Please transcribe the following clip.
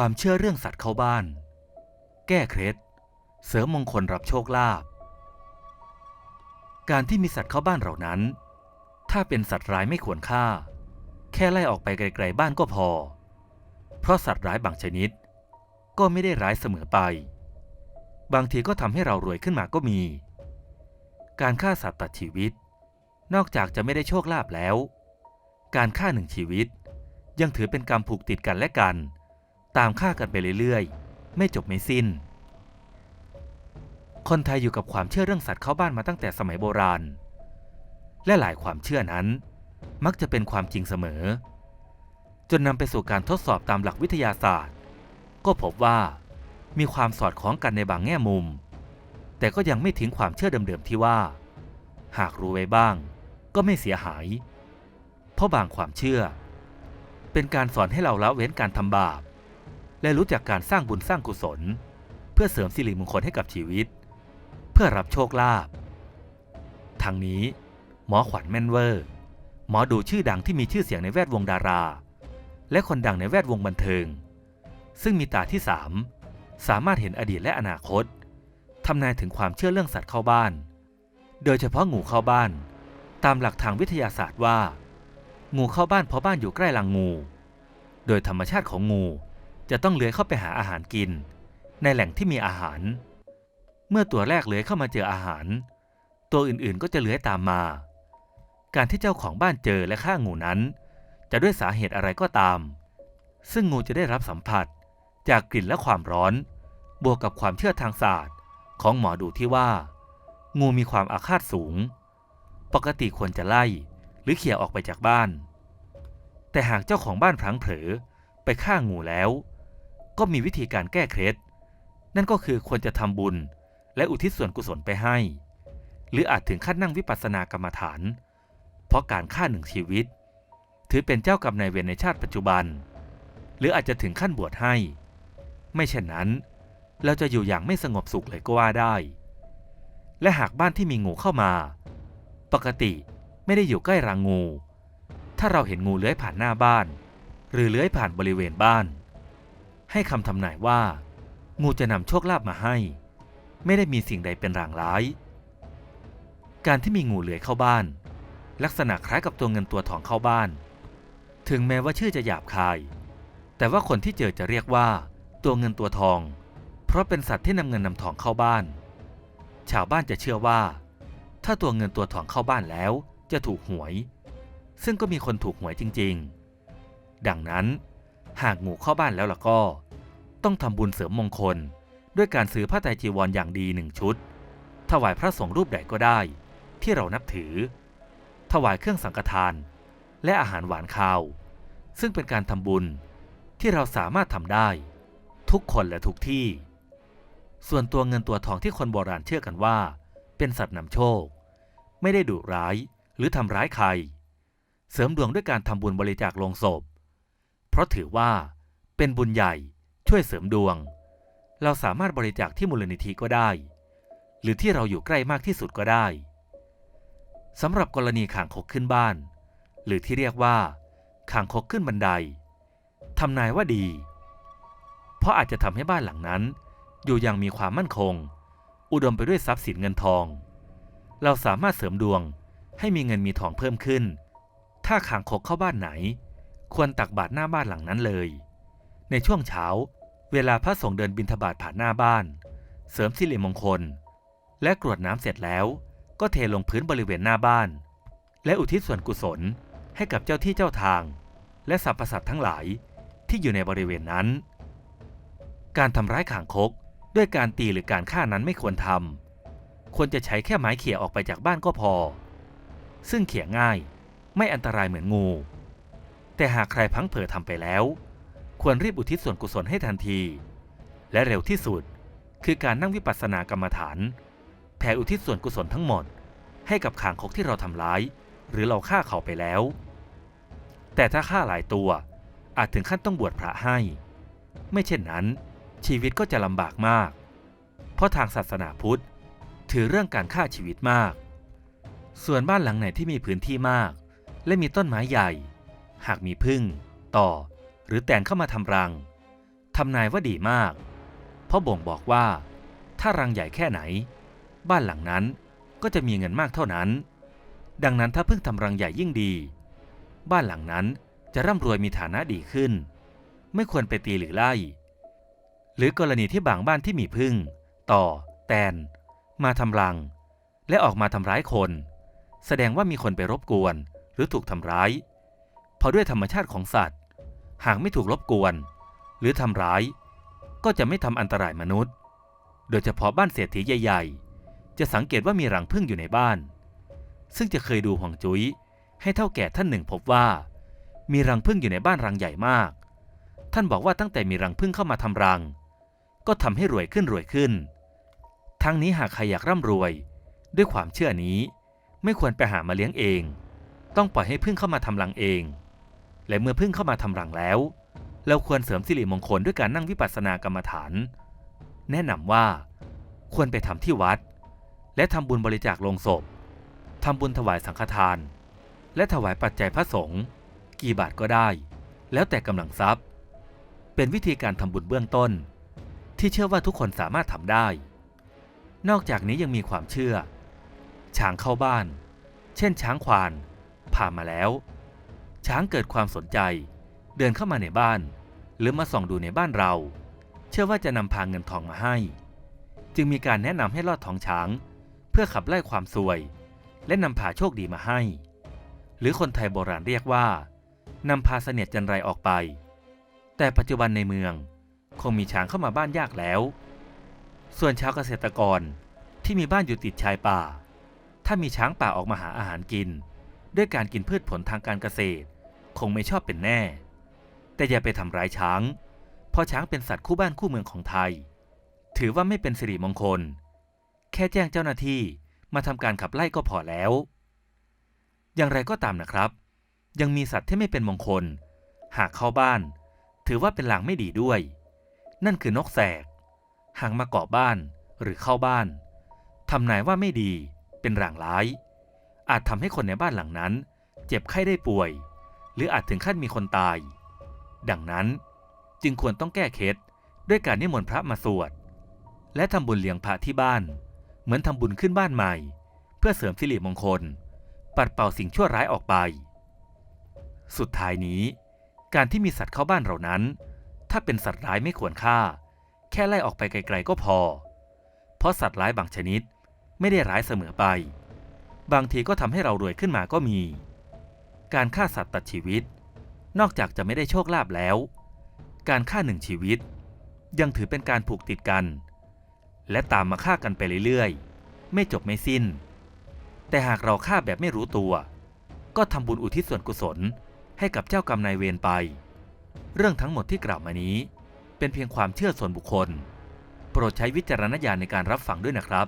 ความเชื่อเรื่องสัตว์เข้าบ้าน แก้เคล็ด เสริมมงคลรับโชคลาภ การที่มีสัตว์เข้าบ้านเรานั้น ถ้าเป็นสัตว์ร้ายไม่ควรฆ่า แค่ไล่ออกไปไกลๆบ้านก็พอ เพราะสัตว์ร้ายบางชนิด ก็ไม่ได้ร้ายเสมอไป บางทีก็ทำให้เรารวยขึ้นมาก็มี การฆ่าสัตว์ตัดชีวิต นอกจากจะไม่ได้โชคลาภแล้ว การฆ่าหนึ่งชีวิตยังถือเป็นกรรมผูกติดกันและกัน ตามฆ่ากันไปเรื่อยๆ ไม่จบไม่สิ้น คนไทยอยู่กับความเชื่อเรื่องสัตว์เข้าบ้านมาตั้งแต่สมัยโบราณ และหลายความเชื่อนั้น มักจะเป็นความจริงเสมอ จนนำไปสู่การทดสอบตามหลักวิทยาศาสตร์ ก็พบว่ามีความสอดคล้องกันในบางแง่มุม แต่ก็ยังไม่ทิ้งความเชื่อเดิมๆที่ว่า หากรู้ไว้บ้าง ก็ไม่เสียหาย เพราะบางความเชื่อ เป็นการสอนให้เราละเว้นการทำบาป และรู้จักการสร้างบุญสร้างกุศล เพื่อเสริมสิริมงคลให้กับชีวิต เพื่อรับโชคลาภทางนี้ หมอขวัญแม่นเวอร์หมอดูชื่อดังที่มีชื่อเสียงในแวดวงดารา และคนดังในแวดวงบันเทิง ซึ่งมีตาที่สามสามารถเห็นอดีตและอนาคตทำนายถึงความเชื่อเรื่องสัตว์เข้าบ้าน โดยเฉพาะงูเข้าบ้าน ตามหลักทางวิทยาศาสตร์ว่า งูเข้าบ้านเพราะบ้านอยู่ใกล้รังงู โดยธรรมชาติของงู จะต้องเลื้อยเข้าไปหาอาหารกิน ในแหล่งที่มีอาหาร เมื่อตัวแรกเลื้อยเข้ามาเจออาหาร ตัวอื่นๆก็จะเลื้อยตามมา การที่เจ้าของบ้านเจอและฆ่างูนั้น จะด้วยสาเหตุอะไรก็ตาม ซึ่งงูจะได้รับสัมผัสจากกลิ่นและความร้อน บวกกับความเชื่อทางศาสตร์ ของหมอดูที่ว่า งูมีความอาฆาตสูง ปกติควรจะไล่หรือเขี่ยออกไปจากบ้าน แต่หากเจ้าของบ้านพลั้งเผลอไปฆ่างูแล้ว ก็มีวิธีการแก้เคล็ดนั่นก็คือควรจะทำบุญ และอุทิศส่วนกุศลไปให้ หรืออาจถึงขั้นนั่งวิปัสสนากรรมฐาน เพราะการฆ่าหนึ่งชีวิต ถือเป็นเจ้ากรรมนายเวรในชาติปัจจุบัน หรืออาจจะถึงขั้นบวชให้ ไม่เช่นนั้น เราจะอยู่อย่างไม่สงบสุขเลยก็ว่าได้ และหากบ้านที่มีงูเข้ามา ปกติไม่ได้อยู่ใกล้รังงู ถ้าเราเห็นงูเลื้อยผ่านหน้าบ้าน หรือเลื้อยผ่านบริเวณบ้าน ให้คำทำนายว่า งูจะนำโชคลาภมาให้ ไม่ได้มีสิ่งใดเป็นรางร้าย การที่มีงูเลื้อยเข้าบ้าน ลักษณะคล้ายกับตัวเงินตัวทองเข้าบ้าน ถึงแม้ว่าชื่อจะหยาบคาย แต่ว่าคนที่เจอจะเรียกว่า ตัวเงินตัวทอง เพราะเป็นสัตว์ที่นำเงินนำทองเข้าบ้าน ชาวบ้านจะเชื่อว่า ถ้าตัวเงินตัวทองเข้าบ้านแล้วจะถูกหวย ซึ่งก็มีคนถูกหวยจริง ๆ ดังนั้น หากงูเข้าบ้านแล้วล่ะก็ ต้องทำบุญเสริมมงคล ด้วยการซื้อผ้าไตรจีวรออย่างดีหนึ่งชุด ถวายพระสงฆ์รูปใดก็ได้ ที่เรานับถือ ถวายเครื่องสังฆทาน และอาหารหวานคาว ซึ่งเป็นการทำบุญที่เราสามารถทำได้ ทุกคนและทุกที่ ส่วนตัวเงินตัวทองที่คนโบราณเชื่อกันว่า เป็นสัตว์นำโชค ไม่ได้ดุร้ายหรือทำร้ายใคร เสริมดวงด้วยการทำบุญบริจาคลงศพ ราะถือว่าเป็นบุญใหญ่ช่วยเสริมดวง เราสามารถบริจาคที่มูลนิธิก็ได้ หรือที่เราอยู่ใกล้มากที่สุดก็ได้สำหรับกรณีข่างคกขึ้นบ้าน หรือที่เรียกว่าข่างคกขึ้นบันไดทำนายว่าดี เพราะอาจจะทำให้บ้านหลังนั้น อยู่อย่างมีความมั่นคง อุดมไปด้วยทรัพย์สินเงินทอง เราสามารถเสริมดวงให้มีเงินมีทองเพิ่มขึ้น ถ้าขางคกเข้าบ้านไหน ควรตักบาตรหน้าบ้านหลังนั้นเลย ในช่วงเช้า เวลาพระสงฆ์เดินบิณฑบาตผ่านหน้าบ้าน เสริมสิริมงคล และกรวดน้ำเสร็จแล้ว ก็เทลงพื้นบริเวณหน้าบ้าน และอุทิศส่วนกุศลให้กับเจ้าที่เจ้าทาง และสรรพสัตว์ทั้งหลายที่อยู่ในบริเวณนั้น การทำร้ายข่างคกด้วยการตีหรือการฆ่านั้นไม่ควรทำ ควรจะใช้แค่ไม้เขี่ยออกไปจากบ้านก็พอ ซึ่งเขี่ยง่าย ไม่อันตรายเหมือนงู แต่หากใครพังเผลอทำไปแล้ว ควรรีบอุทิศส่วนกุศลให้ทันที และเร็วที่สุดคือการนั่งวิปัสสนากรรมฐาน แผ่อุทิศส่วนกุศลทั้งหมด ให้กับขางคกที่เราทำร้าย หรือเราฆ่าเขาไปแล้ว แต่ถ้าฆ่าหลายตัวอาจถึงขั้นต้องบวชพระให้ ไม่เช่นนั้น ชีวิตก็จะลำบากมาก เพราะทางศาสนาพุทธ ถือเรื่องการฆ่าชีวิตมาก ส่วนบ้านหลังไหนที่มีพื้นที่มาก และมีต้นไม้ใหญ่ หากมีพึ่ง ต่อ หรือแตนเข้ามาทำรังทำนายว่าดีมาก เพราะบ่งบอกว่า ถ้ารังใหญ่แค่ไหน บ้านหลังนั้นก็จะมีเงินมากเท่านั้น ดังนั้นถ้าพิ่งทำรังใหญ่ยิ่งดี บ้านหลังนั้นจะร่ำรวยมีฐานะดีขึ้น ไม่ควรไปตีหรือไล่ หรือกรณีที่บางบ้านที่มีพึ่ง ต่อ แตน มาทำรัง และออกมาทำร้ายคน แสดงว่ามีคนไปรบกวนหรือถูกทำร้าย ราะด้วยธรรมชาติของสัตว์ หากไม่ถูกรบกวน หรือทำร้าย ก็จะไม่ทำอันตรายมนุษย์ โดยเฉพาะบ้านเศรษฐีใหญ่ ๆ จะสังเกตว่ามีรังผึ้งอยู่ในบ้าน ซึ่งจะเคยดูห่วงจุ้ยให้เท่าแก่ท่านหนึ่งพบว่า มีรังผึ้งอยู่ในบ้านรังใหญ่มาก ท่านบอกว่าตั้งแต่มีรังผึ้งเข้ามาทำรัง ก็ทำให้รวยขึ้นรวยขึ้น ทั้งนี้หากใครอยากร่ำรวย ด้วยความเชื่อนี้ ไม่ควรไปหามาเลี้ยงเอง ต้องปล่อยให้ผึ้งเข้ามาทำรังเอง และเมื่อผึ้งเข้ามาทำรังแล้ว เราควรเสริมสิริมงคลด้วยการนั่งวิปัสสนากรรมฐาน แนะนำว่า ควรไปทำที่วัด และทำบุญบริจาคลงศพทำบุญถวายสังฆทาน และถวายปัจจัยพระสงฆ์กี่บาทก็ได้ แล้วแต่กำลังทรัพย์ เป็นวิธีการทำบุญเบื้องต้น ที่เชื่อว่าทุกคนสามารถทำได้ นอกจากนี้ยังมีความเชื่อ ช้างเข้าบ้าน เช่นช้างควานผ่ามาแล้ว ช้างเกิดความสนใจ เดินเข้ามาในบ้าน หรือมาส่องดูในบ้านเรา เชื่อว่าจะนำพาเงินทองมาให้ จึงมีการแนะนำให้ลอดท้องช้าง เพื่อขับไล่ความซวย และนำพาโชคดีมาให้ หรือคนไทยโบราณเรียกว่านำพาเสนียดจันไรออกไป แต่ปัจจุบันในเมืองคงมีช้างเข้ามาบ้านยากแล้ว ส่วนชาวเกษตรกรที่มีบ้านอยู่ติดชายป่า ถ้ามีช้างป่าออกมาหาอาหารกิน ด้วยการกินพืชผลทางการเกษตร คงไม่ชอบเป็นแน่ แต่อย่าไปทำร้ายช้าง เพราะช้างเป็นสัตว์คู่บ้านคู่เมืองของไทย ถือว่าไม่เป็นสิริมงคล แค่แจ้งเจ้าหน้าที่มาทำการขับไล่ก็พอแล้ว อย่างไรก็ตามนะครับ ยังมีสัตว์ที่ไม่เป็นมงคล หากเข้าบ้าน ถือว่าเป็นหลางไม่ดีด้วย นั่นคือนกแสก หากมาเกาะบ้านหรือเข้าบ้านทำนายว่าไม่ดี เป็นรางร้าย อาจทำให้คนในบ้านหลังนั้น เจ็บไข้ได้ป่วย หรืออาจถึงขั้นมีคนตาย ดังนั้นจึงควรต้องแก้เคล็ดด้วยการนิมนต์พระมาสวด และทำบุญเลี้ยงพระที่บ้าน เหมือนทำบุญขึ้นบ้านใหม่ เพื่อเสริมสิริมงคล ปัดเป่าสิ่งชั่วร้ายออกไป สุดท้ายนี้ การที่มีสัตว์เข้าบ้านเรานั้น ถ้าเป็นสัตว์ร้ายไม่ควรฆ่า แค่ไล่ออกไปไกล ๆก็พอ เพราะสัตว์ร้ายบางชนิดไม่ได้ร้ายเสมอไป บางทีก็ทำให้เรารวยขึ้นมาก็มี การฆ่าสัตว์ตัดชีวิต นอกจากจะไม่ได้โชคลาภแล้ว การฆ่าหนึ่งชีวิต ยังถือเป็นการผูกติดกัน และตามมาฆ่ากันไปเรื่อยๆ ไม่จบไม่สิ้น แต่หากเราฆ่าแบบไม่รู้ตัว ก็ทำบุญอุทิศส่วนกุศลให้กับเจ้ากรรมนายเวรไป เรื่องทั้งหมดที่กล่าวมานี้ เป็นเพียงความเชื่อส่วนบุคคล โปรดใช้วิจารณญาณในการรับฟังด้วยนะครับ